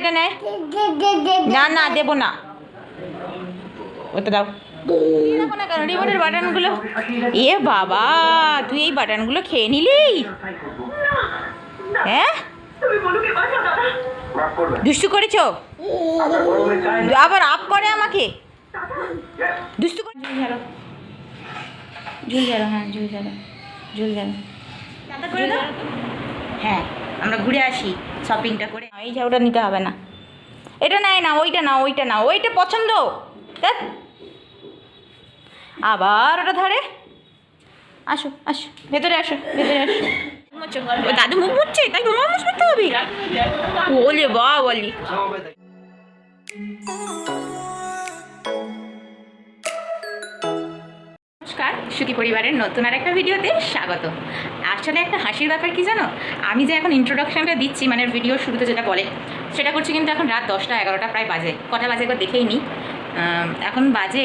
এটা নেয় না না দেবো না। ওটা দাও। দেখো না কেন রিমোটের বাটনগুলো। এ বাবা তুই এই বাটনগুলো খেয়ে নিলি? হ্যাঁ? দুষ্টু করেছ? আবার আপ করে আমাকে? দুষ্টু করে ঝুল ঝাড়ো ঝুল ঝাড়ো হ্যাঁ ঝুল ঝাড়ো ঝুল ঝাড়ো দাও। হ্যাঁ। আমরা ঘুরে আসি শপিংটা করে। এই ঝাড়ুটা নিতে হবে না। এটা নেয় না, ওইটা না ওইটা না ওইটা পছন্দ। আবার ওটা ধরে। আসো আসো, ভেতরে আসো ভেতরে আসো। দাদু মুখ মুছছে, তাই তোমার মুখ মুছতে হবে? ওলে বা বলি নমস্কার, সুখী পরিবারের নতুন আর একটা ভিডিওতে স্বাগত। আসলে একটা হাসির ব্যাপার কি জানো? আমি যে এখন ইন্ট্রোডাকশনটা দিচ্ছি মানে ভিডিও শুরুতে যেটা বলে, সেটা করছি কিন্তু এখন রাত দশটা, এগারোটা, প্রায় বাজে। কটা বাজে একবার দেখেই নি। এখন বাজে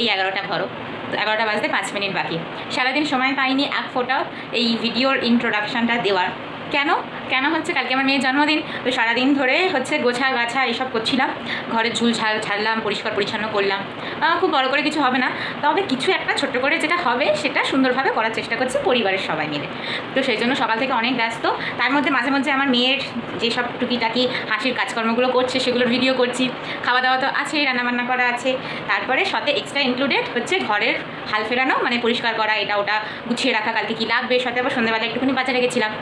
এই এগারোটা ধরো। তো এগারোটা বাজতে পাঁচ মিনিট বাকি। সারাদিন সময় পাইনি এক ফোটাও এই ভিডিওর ইন্ট্রোডাকশানটা দেওয়ার। কেন? কেন হচ্ছে? কালকে আমার মেয়ের জন্মদিন, তো সারাদিন ধরে হচ্ছে গোছা গাছা এইসব করছিলাম। ঘরে ঝুল ঝাল ছাড়লাম পরিষ্কার পরিচ্ছন্ন করলাম। খুব বড় করে কিছু হবে না। তবে কিছু একটা ছোট্ট করে যেটা হবে, সেটা সুন্দরভাবে করার চেষ্টা করছি পরিবারের সবাই মিলে। তো সেই জন্য সকাল থেকে অনেক ব্যস্ত। তার মধ্যে মাঝে মধ্যে আমার মেয়ের যেসব টুকিটাকি হাসির কাজকর্মগুলো করছে, সেগুলোর ভিডিও করছি। খাওয়া দাওয়া তো আছেই রান্নাবান্না করা আছে। তারপরে সাথে এক্সট্রা ইনক্লুডেড হচ্ছে ঘরের হাল ফেরানো মানে পরিষ্কার করা, এটা ওটা গুছিয়ে রাখা, কালকে কী লাগবে, সাথে আবার সন্ধ্যেবেলা একটুখানি বাজারে গেছিলাম।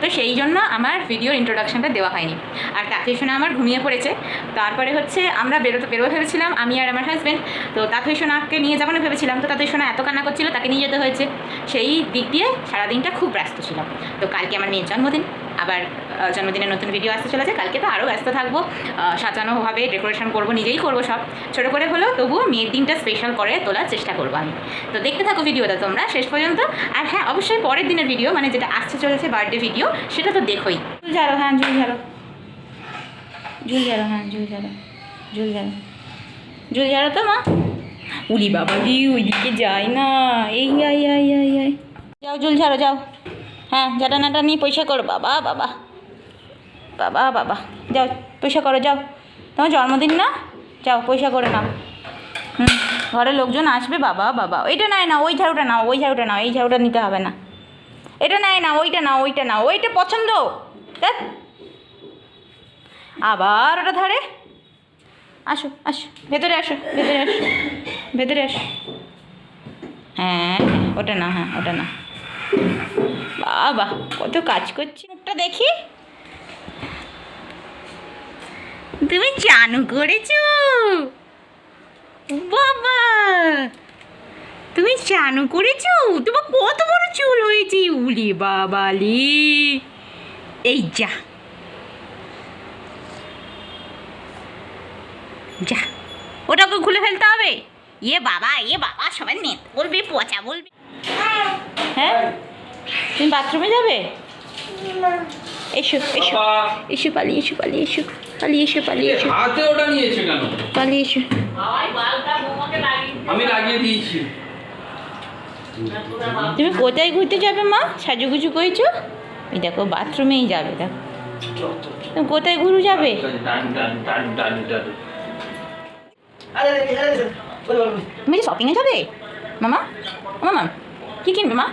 তো সেই জন্য আমার ভিডিওর ইন্ট্রোডাকশানটা দেওয়া হয়নি। আর তাকে শোনা আমার ঘুমিয়ে পড়েছে। তারপরে হচ্ছে আমরা বেরোতে বেরো ভেবেছিলাম আমি আর আমার হাজব্যান্ড তো তাকে শোনাকে নিয়ে যাব না ভেবেছিলাম। তো তাতে শোনা এত কান্না করছিল, তাকে নিয়ে যেতে হয়েছে। সেই দিক দিয়ে সারাদিনটা খুব ব্যস্ত ছিলাম। তো কালকে আমার মেয়ের জন্মদিন, আবার জন্মদিনের নতুন ভিডিও আসতে চলেছে। কালকে তো আরও ব্যস্ত থাকব। সাজানোভাবে ডেকোরেশন করব, নিজেই করব সব। ছোটো করে হলেও তবুও মেয়ের দিনটা স্পেশাল করে, তোলার চেষ্টা করব আমি। তো দেখতে থাকো ভিডিওটা তোমরা শেষ পর্যন্ত। আর হ্যাঁ অবশ্যই পরের দিনের ভিডিও মানে যেটা আসতে চলেছে বার্থডে ভিডিও সেটা তো দেখোই। ঝুল ঝাড়ো হ্যাঁ ঝুল ঝাড়ো ঝুল ঝাড়ো হ্যাঁ ঝুল ঝাড়ো ঝুল ঝাড়ো ঝুল ঝাড়ো তো, মা? উলি বাবা দি ওইদিকে যাই না। এই আই আই আই আই যাও, ঝুল ঝাড়ো যাও। হ্যাঁ জাটা নাটা নিয়ে পয়সা করো, বাবা বাবা। বাবা বাবা। যাও পয়সা করো যাও। তোমার জন্মদিন না? যাও পয়সা করে নাও। হুম ঘরে লোকজন আসবে বাবা বাবা। ওইটা নেয় না ওই ঝাড়ুটা নাও ওই ঝাড়ুটা নাও এই ঝাড়ুটা নিতে হবে না। এটা নেয় না ওইটা না ওইটা না ওইটা পছন্দ। আবার ওটা ধরে। আসো আসো ভেতরে আসো ভেতরে আসো ভেতরে আসো। হ্যাঁ, ওটা না হ্যাঁ ওটা না। বাবা কত কাজ করছি। মুখটা দেখি। তুমি চানু করেছ? বাবা! তুমি চানু করেছ? তোমার কত বড় চুল হয়েছে, উলি বাবালি! এই যা। যা। ওটাকে খুলে ফেলতে হবে। ইয়ে বাবা ইয়ে বাবা, সবাই নেত বলবে পচা বলবে। হ্যাঁ? তুমি বাথরুমে যাবে? এসো এসো। এসো পালিয়ে এসো পালিয়ে এসো। পালিয়ে এসো পালিয়ে এসো। হাতে ওটা নিয়েছে কেন? পালিয়ে এসো। আমি লাগিয়ে দিয়েছি। তুমি কোথায় ঘুরতে যাবে মা? সাজুগুজু করেছ? এই দেখো বাথরুমেই যাবে দেখো। তুমি কোথায় ঘুরু যাবে? তুমি শপিংয়ে যাবে? মামা মামা কি কিনবে মা?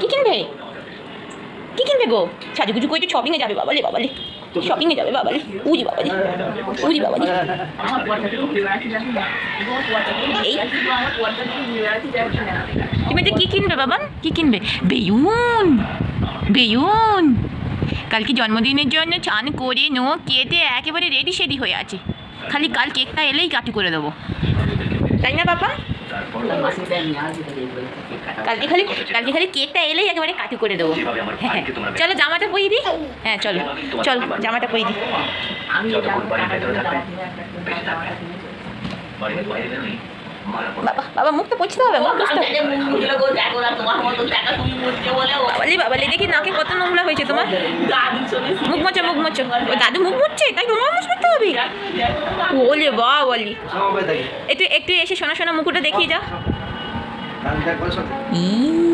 কি কিনবে? কী কিনবে গো? সাজুগুজু করে শপিংয়ে যাবে বাবালে বাবালে। শপিংয়ে যাবে বাবালে উজি বাবালে উজি বাবালে। এই। তুমি এটা কী কিনবে বাবা? কী কিনবে? বেয়ুন বেয়ুন কালকে জন্মদিনের জন্য চান করে নো, কেটে একেবারে রেডি সেডি হয়ে আছে। খালি কাল কেকটা এলেই কাটি করে দেবো। তাই না বাবা? কালকে খালি কালকে খালি কেকটা এলেই একেবারে কাটি করে দেবো। হ্যাঁ হ্যাঁ। চলো জামাটা পরিয়ে দিই? হ্যাঁ চলো চলো জামাটা পরিয়ে দিই। বাবা বাবা মুখ তো হবে মুখ বুঝতে বাবালি বাবালি দেখি নাকে কত নোংরা হয়েছে তোমার। মুখ মোচো মুখ মোচো। ও দাদু মুখ মুছছে তাই তোমার মুখ মুছতে হবে? ওলে বা বলি একটু একটু এসে শোনা শোনা মুখটা দেখিয়ে যা ই।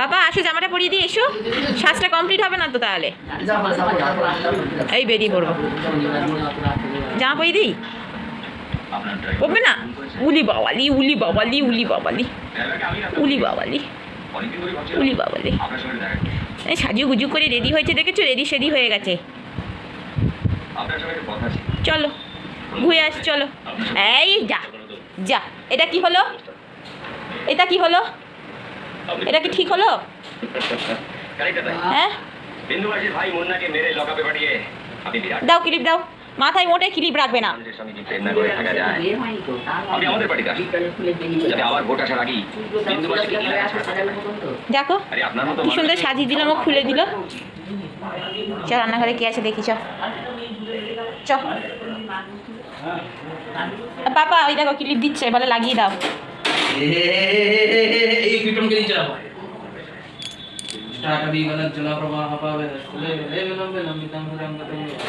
বাবা, আসো, জামাটা পরিয়ে দিয়ে এসো। সাজটা কমপ্লিট হবে না তো তাহলে? এই বেরিয়ে পড়ব। জামা পরিয়ে দিই? পড়বে না? উলি বাবালি উলি বাবালি উলি বাবালি। উলি বাবালি। উলি বাবালি। এই সাজু গুজু করে রেডি হয়েছে, দেখেছ? রেডি সেডি হয়ে গেছে। চলো, ঘুরে আসি, চলো। এই যা যা। এটা কি হলো? এটা কি হলো? এটা কি ঠিক হলো? হ্যাঁ? দাও ক্লিপ দাও। মাথায় মোটে ক্লিপ রাখবে না। দেখো আরে আপনার মতো কি সুন্দর সাজিয়ে দিলাম ও খুলে দিল। চ রান্নাঘরে কি আছে দেখি চ। চ। পাপা ওই দেখো ক্লিপ দিচ্ছে বলে লাগিয়ে দাও। శ్రీకృష్ణుడికి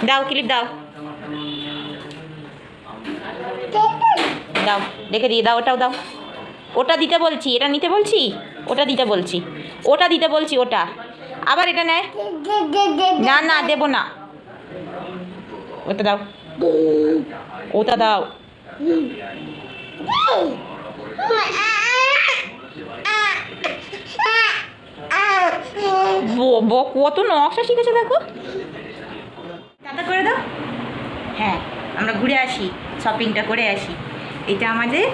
দাও ক্লিপ দাও। দাও দেখে দিয়ে দাও ওটাও দাও। ওটা দিতে বলছি এটা নিতে বলছি? ওটা দিতে বলছি। ওটা দিতে বলছি ওটা। আবার এটা নেয়? না না দেব না। ওটা দাও। ওটা দাও। কত নকশা শিখেছে দেখো দাদা করে দাও হ্যাঁ আমরা ঘুরে আসি শপিংটা করে আসি এটা আমাদের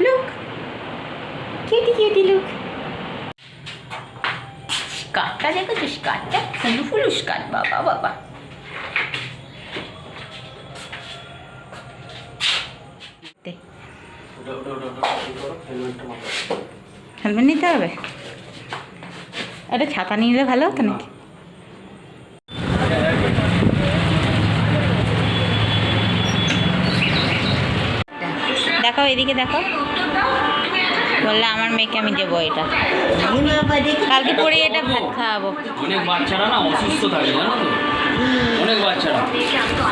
লুক কিউটি কিউটি লুক স্কার্টটা দেখেছ স্কার্টটা ফুলু ফুলু স্কার্ট বাবা বাবা দে, হেলমেট নিতে হবে? একটা ছাতা নিলে ভালো হতো নাকি? দেখো এদিকে দেখো। বললে আমার মেয়েকে আমি দেবো এটা। কালকে পরে এটা ভাত খাওয়াবো। অনেক বাচ্চারা না অসুস্থ থাকে জানো তো? অনেক বাচ্চারা।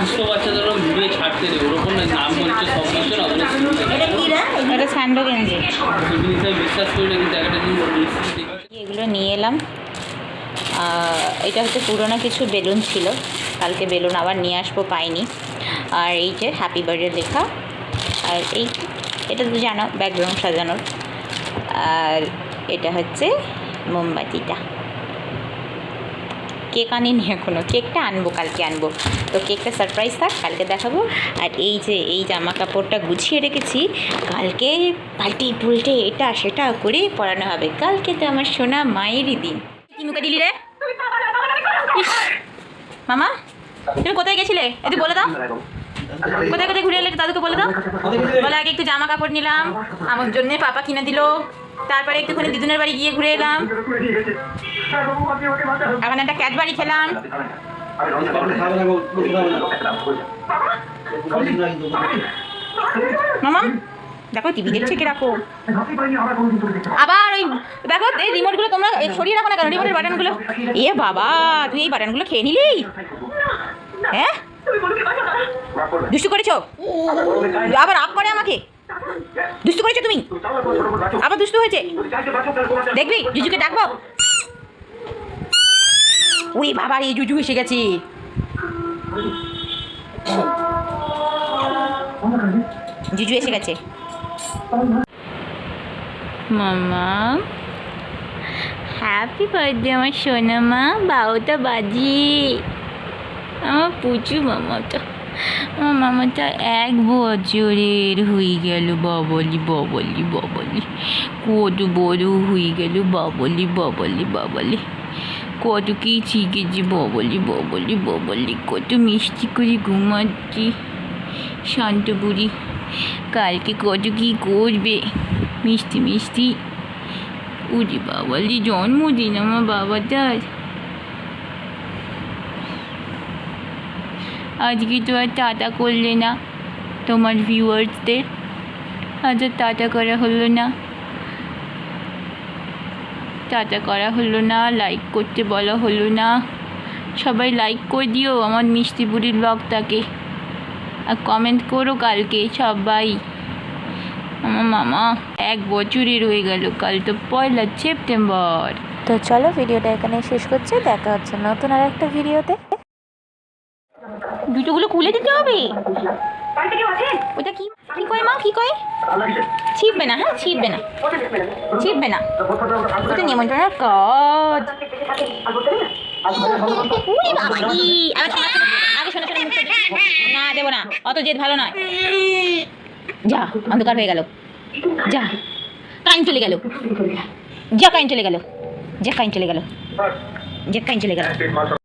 সুস্থ বাচ্চাদের ওরকম ঘুরিয়ে ছাড়তে নেই। ওর ওপর নাম বলছে সব কিছু না ওগুলো এটা স্যান্ডো গেঞ্জি বিশ্বাস করি না কিন্তু একটা জিনিস এগুলো নিয়ে এলাম। এটা হচ্ছে পুরোনো কিছু বেলুন ছিল। কালকে বেলুন আবার নিয়ে আসব পাইনি। আর এই যে হ্যাপি বার্থডে লেখা। আর এই এটা তো জানো ব্যাকগ্রাউন্ড সাজানোর। আর এটা হচ্ছে মোমবাতিটা। কেক আনিনি এখনও কেকটা আনব, কালকে আনব। তো কেকটা সারপ্রাইজ থাক, কালকে দেখাবো। আর এই যে, এই জামা কাপড়টা গুছিয়ে রেখেছি, কালকে পাল্টে পুল্টে এটা সেটা করে পরানো হবে। কালকে তো আমার সোনা মায়েরই দিন। কি দিলি রে? মামা, তুমি কোথায় গেছিলে? একটু বলে দাও। কোথায় কোথায় ঘুরে এলে দাদুকে বলে দাও। বলে, আগে একটু জামা কাপড় নিলাম। আমার জন্যে পাপা কিনে দিল। তারপরে একটুখানি দিদুনের বাড়ি গিয়ে ঘুরে এলাম। এখন একটা ক্যাট বাড়ি খেলাম। মামাম, দেখো টিভি দেখছে রাখো আবার ওই, দেখো, এই রিমোটগুলো তোমরা সরিয়ে রাখো না কেন? রিমোটের বাটনগুলো। এ বাবা তুই এই বাটনগুলো খেয়ে নিলি? হ্যাঁ? দুষ্টু করেছ? আবার আপ করে আমাকে? দুষ্টু করেছ তুমি? আবার দুষ্টু হয়েছে? দেখবি, জুজুকে ডাকবো? ওই বাবা এই জুজু এসে গেছে। জুজু এসে গেছে। মামা হ্যাপি বার্থডে আমার সোনা মা, বারোটা বাজি আমার পুচু মামাটা। মামাটা এক বছরের হয়ে গেল, বাবলি বাবলি বাবলি। কত বড় হয়ে গেল, বাবলি বাবলি বাবলি। কত কি শিখেছি, ববলি ববলি ববলি। কত মিষ্টি করে ঘুমাচ্ছি, শান্ত কালকে কত কি করবে? মিষ্টি মিষ্টি। উরি বাবলি, জন্মদিন আমার বাবাটার। আজকে তো আর টাটা করলে না তোমার ভিউয়ার্সদের আজ আর টাটা করা হলো না। টাটা করা হলো না লাইক করতে বলা হলো না। সবাই লাইক করে দিও আমার মিষ্টি বুড়ির ব্লগটাকে আর কমেন্ট করো কালকে সবাই। আমার মামা এক বছরই রয়ে গেল, কাল তো পয়লা সেপ্টেম্বর। তো চলো ভিডিওটা এখানে শেষ করছি, দেখা হচ্ছে নতুন আর একটা ভিডিওতে। জুতোগুলো খুলে দিতে হবে? ওটা কি? কি কয় মা? কি কয়? ছিপবে না হ্যাঁ ছিপবে না। ছিপবে না। ওটা নিমন্ত্রণের কাজ। না দেবো না। অত জেদ ভালো নয়। যা অন্ধকার হয়ে গেল। যা কাইন চলে গেল। যা কাইন চলে গেল। যা কাইন চলে গেল। যা কাইন চলে গেল।